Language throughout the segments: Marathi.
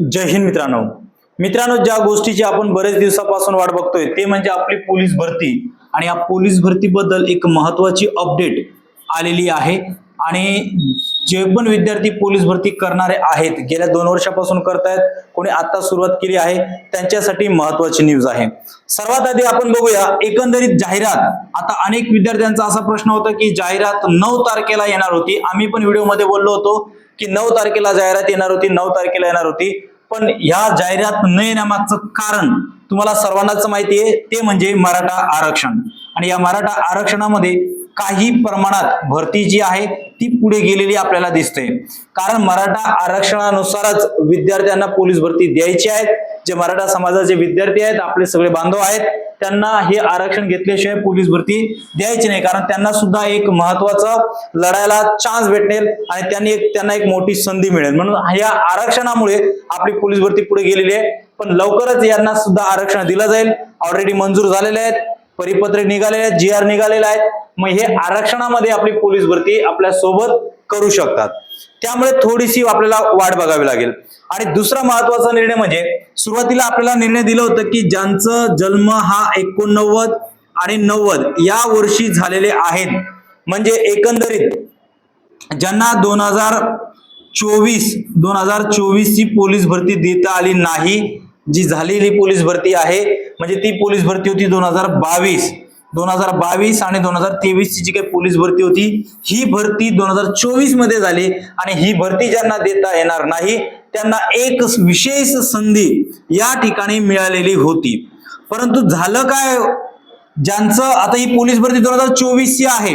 जय हिंद मित्रांनो. मित्रांनो ज्या गोष्टीची आपण बरेच दिवसापासून वाट बघतोय ते म्हणजे आपली पोलीस भरती. आणि या पोलीस भरतीबद्दल एक महत्वाची अपडेट आलेली आहे. आणि जे पण विद्यार्थी पोलीस भरती करणारे आहेत गेल्या दोन वर्षापासून करतायत कोणी आता सुरुवात केली आहे त्यांच्यासाठी महत्वाची न्यूज आहे. सर्वात आधी आपण बघूया एकंदरीत जाहिरात. आता अनेक विद्यार्थ्यांचा असा प्रश्न होता की जाहिरात नऊ तारखेला येणार होती. आम्ही पण व्हिडिओमध्ये बोललो होतो. की नऊ तारखेला जाहिरात येणार होती नऊ तारखेला येणार होती. पण ह्या जाहिरात न येण्यामागचं कारण तुम्हाला सर्वांनाच माहिती आहे ते म्हणजे मराठा आरक्षण. आणि या मराठा आरक्षणामध्ये काही प्रमाणात भरती जी आहे ती पुढे गेलेली आपल्याला दिसते. कारण मराठा आरक्षणानुसारच विद्यार्थ्यांना पोलीस भरती द्यायची आहे. जे मराठा समाजाचे विद्यार्थी आहेत आपले सगळे बांधव आहेत त्यांना हे आरक्षण घेतल्याशिवाय पोलीस भरती द्यायची नाही. कारण त्यांना सुद्धा एक महत्त्वाचा लढायला चान्स भेटेल आणि त्यांनी एक त्यांना एक मोठी संधी मिळेल. म्हणून या आरक्षणामुळे आपली पोलीस भरती पुढे गेलेली आहे. पण लवकरच यांना सुद्धा आरक्षण दिलं जाईल. ऑलरेडी मंजूर झालेले आहेत. परिपत्रक निघालेले आहेत जी आर निघालेला आहे मग हे आरक्षणामध्ये आपली पोलीस भरती आपल्यासोबत करू शकतात. त्यामुळे थोडीशी आपल्याला वाट बघावी लागेल. आणि दुसरा महत्त्वाचा निर्णय म्हणजे सुरुवातीला आपल्याला निर्णय दिला होता की ज्यांचं जन्म हा एकोणनव्वद आणि नव्वद या वर्षी झालेले आहेत. म्हणजे एकंदरीत ज्यांना दोन हजार चोवीस दोन हजार चोवीस ची पोलीस भरती देता आली नाही जी झालेली पोलीस भरती आहे म्हणजे ती पोलीस भरती होती दोन हजार बावीस. दोन हजार बावीस आणि दोन हजार तेवीसची जी काही पोलीस भरती होती ही भरती दोन हजार चोवीसमध्ये झाली आणि ही भरती ज्यांना देता येणार नाही त्यांना एक विशेष संधी या ठिकाणी मिळालेली होती. परंतु झालं काय? ज्यांचं आता ही पोलीस भरती दोन हजार चोवीसची आहे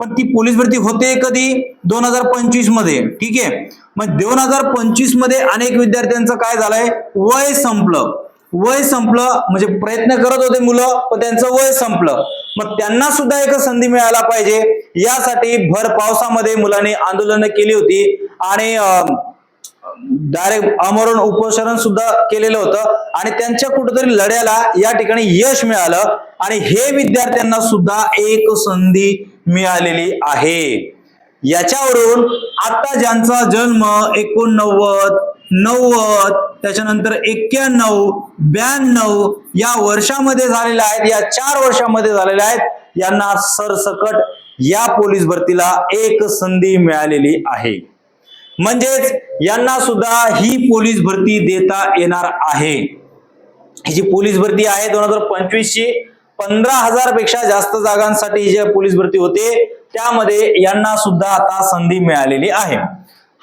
पण ती पोलीस भरती होते कधी? दोन हजार पंचवीसमध्ये ठीक आहे? मग दोन हजार पंचवीसमध्ये अनेक विद्यार्थ्यांचं काय झालंय? वय संपलं. वय संपलं म्हणजे प्रयत्न करत होते मुलं पण त्यांचं वय संपलं. मग त्यांना सुद्धा एक संधी मिळायला पाहिजे. यासाठी भर पावसामध्ये मुलांनी आंदोलनं केली होती. आणि डायरेक्ट आमरण उपोषण सुद्धा केलेलं होतं. आणि त्यांच्या कुठेतरी लढ्याला या ठिकाणी यश मिळालं. आणि हे विद्यार्थ्यांना सुद्धा एक संधी मिळालेली आहे. याच्यावरून आता ज्यांचा जन्म एकोणनव्वद नव्वद त्याच्यानंतर एक्क्याण्णव ब्याण्णव या वर्षामध्ये झालेल्या आहेत या चार वर्षामध्ये झालेल्या आहेत यांना सरसकट या पोलीस भरतीला एक संधी मिळालेली आहे. म्हणजेच यांना सुद्धा ही पोलीस भरती देता येणार आहे. ही जी पोलीस भरती आहे दोन हजार पंचवीस ची पंधरा हजारपेक्षा जास्त जागांसाठी जी पोलीस भरती होते त्यामध्ये यांना सुद्धा आता संधी मिळालेली आहे.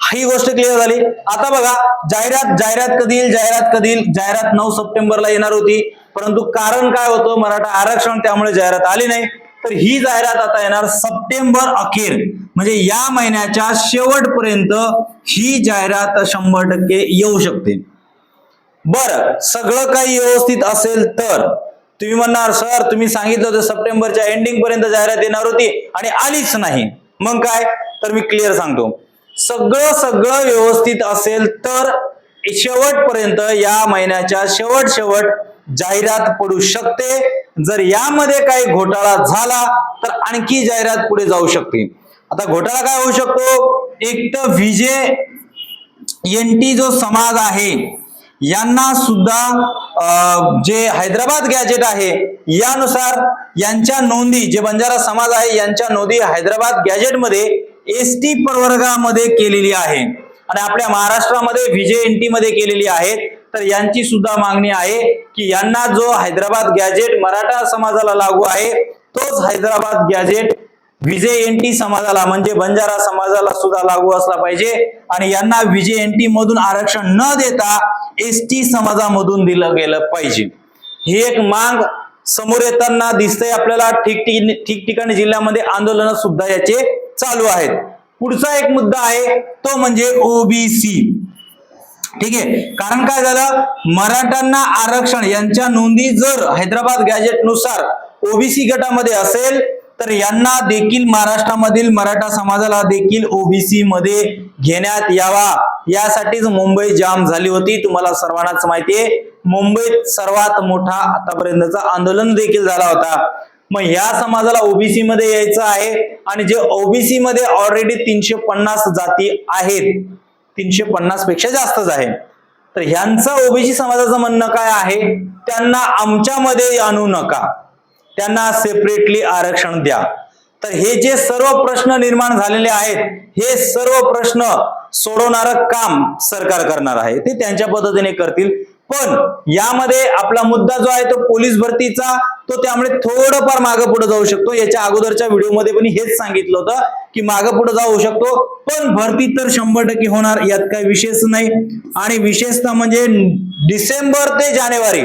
ही गोष्ट क्लिअर झाली. आता बघा जाहिरात जाहिरात कधी येईल जाहिरात कधी येईल? जाहिरात नऊ सप्टेंबरला येणार होती. परंतु कारण काय होतं? मराठा आरक्षण त्यामुळे जाहिरात आली नाही. तर ही जाहिरात आता येणार सप्टेंबर अखेर. म्हणजे या महिन्याच्या शेवटपर्यंत ही जाहिरात शंभर टक्के येऊ शकते. बर सगळं काही व्यवस्थित असेल तर तुम्ही म्हणणार सर तुम्ही सांगितलं होतं सप्टेंबरच्या एंडिंग पर्यंत जाहिरात येणार होती आणि आलीच नाही. मग काय? तर मी क्लिअर सांगतो. सगळं सगळं व्यवस्थित असेल तर शेवटपर्यंत या महिन्याच्या शेवट शेवट जाहिरात पडू शकते. जर यामध्ये काही घोटाळा झाला तर आणखी जाहिरात पुढे जाऊ शकते. आता घोटाळा काय होऊ शकतो? एक तर विजय एनटी जो समाज आहे यांना सुद्धा जे हैदराबाद गॅजेट आहे यानुसार यांच्या नोंदी जे बंजारा समाज आहे यांच्या नोंदी हैदराबाद गॅजेटमध्ये एस टी प्रवर्गामध्ये केलेली आहे. आणि आपल्या महाराष्ट्रामध्ये व्हीजे एन टी मध्ये केलेली आहे. तर यांची सुद्धा मागणी आहे की यांना जो हैदराबाद गॅजेट मराठा समाजाला लागू आहे तोच Hyderabad gazette VJ N T समाजाला म्हणजे बंजारा समाजाला सुद्धा लागू असला पाहिजे. आणि यांना विजे एन टी मधून आरक्षण न देता एस टी समाजामधून दिलं गेलं पाहिजे. ही एक मांग समोर येताना दिसतंय आपल्याला. ठिकठिकाणी ठिकठिकाणी जिल्ह्यामध्ये आंदोलन सुद्धा याचे चालू आहेत. पुढचा एक मुद्दा आहे तो म्हणजे ओबीसी ठीक आहे? कारण काय झालं? मराठ्यांना आरक्षण यांच्या नोंदी जर हैदराबाद गॅजेटनुसार ओबीसी गटामध्ये असेल तर यांना देखील महाराष्ट्रामधील मराठा समाजाला देखील ओबीसी मध्ये घेण्यात यावा. यासाठीच मुंबई जाम झाली होती. तुम्हाला सर्वांनाच माहिती आहे. मुंबईत सर्वात मोठा आतापर्यंतचा आंदोलन देखील झाला होता. मग या समाजाला ओबीसी मध्ये यायचं आहे आणि जे ओबीसी मध्ये ऑलरेडी तीनशे पन्नास जाती आहेत तीनशे पन्नासपेक्षा जास्तच आहे. तर ह्यांचं ओबीसी समाजाचं म्हणणं काय आहे? त्यांना आमच्यामध्ये आणू नका. त्यांना सेपरेटली आरक्षण द्या. तर हे जे सर्व प्रश्न निर्माण झालेले आहेत हे सर्व प्रश्न सोडवणारं काम सरकार करणार आहे. ते त्यांच्या पद्धतीने करतील. पण यामध्ये आपला मुद्दा जो आहे तो पोलीस भरतीचा तो त्यामुळे थोडंफार मागं पुढे जाऊ शकतो. याच्या अगोदरच्या व्हिडिओमध्ये पण हेच सांगितलं होतं की मागं पुढे जाऊ शकतो. पण भरती तर शंभर टक्के होणार यात काही विशेष नाही. आणि विशेषतः म्हणजे डिसेंबर ते जानेवारी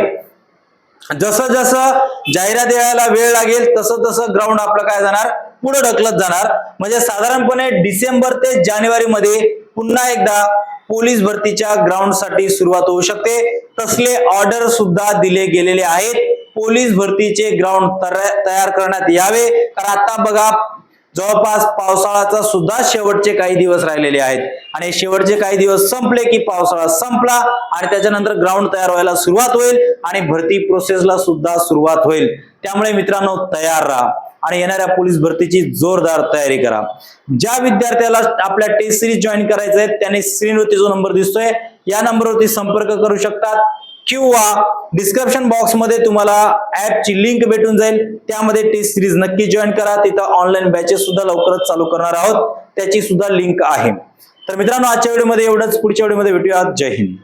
जसं जसं जाहिरात यायला वेळ लागेल तसं तसं ग्राउंड आपलं काय जाणार? पुढे ढकलत जाणार. म्हणजे साधारणपणे डिसेंबर ते जानेवारी मध्ये पुन्हा एकदा पोलीस भरतीच्या ग्राउंडसाठी सुरुवात होऊ शकते. तसले ऑर्डर सुद्धा दिले गेलेले आहेत. पोलीस भरतीचे ग्राउंड तयार करण्यात यावे. कारण आता बघा जवळपास पावसाळ्याचा सुद्धा शेवटचे काही दिवस राहिलेले आहेत. आणि शेवटचे काही दिवस संपले की पावसाळा संपला आणि त्याच्यानंतर ग्राउंड तयार व्हायला सुरुवात होईल आणि भरती प्रोसेसला सुद्धा सुरुवात होईल. त्यामुळे मित्रांनो तयार राहा आणि येणाऱ्या पोलीस भरतीची जोरदार तयारी करा. ज्या विद्यार्थ्याला आपल्या टेस्ट सिरीज जॉईन करायचं आहे त्याने स्क्रीनवरती जो नंबर दिसतोय या नंबरवरती संपर्क करू शकतात. किंवा डिस्क्रिप्शन बॉक्समध्ये तुम्हाला ऍपची लिंक भेटून जाईल. त्यामध्ये टेस्ट सिरीज नक्की जॉईन करा. तिथं ऑनलाईन बॅचेस सुद्धा लवकरच चालू करणार आहोत. त्याची सुद्धा लिंक आहे. तर मित्रांनो आजच्या व्हिडिओमध्ये एवढंच. पुढच्या व्हिडिओमध्ये भेटूयात. जय हिंद.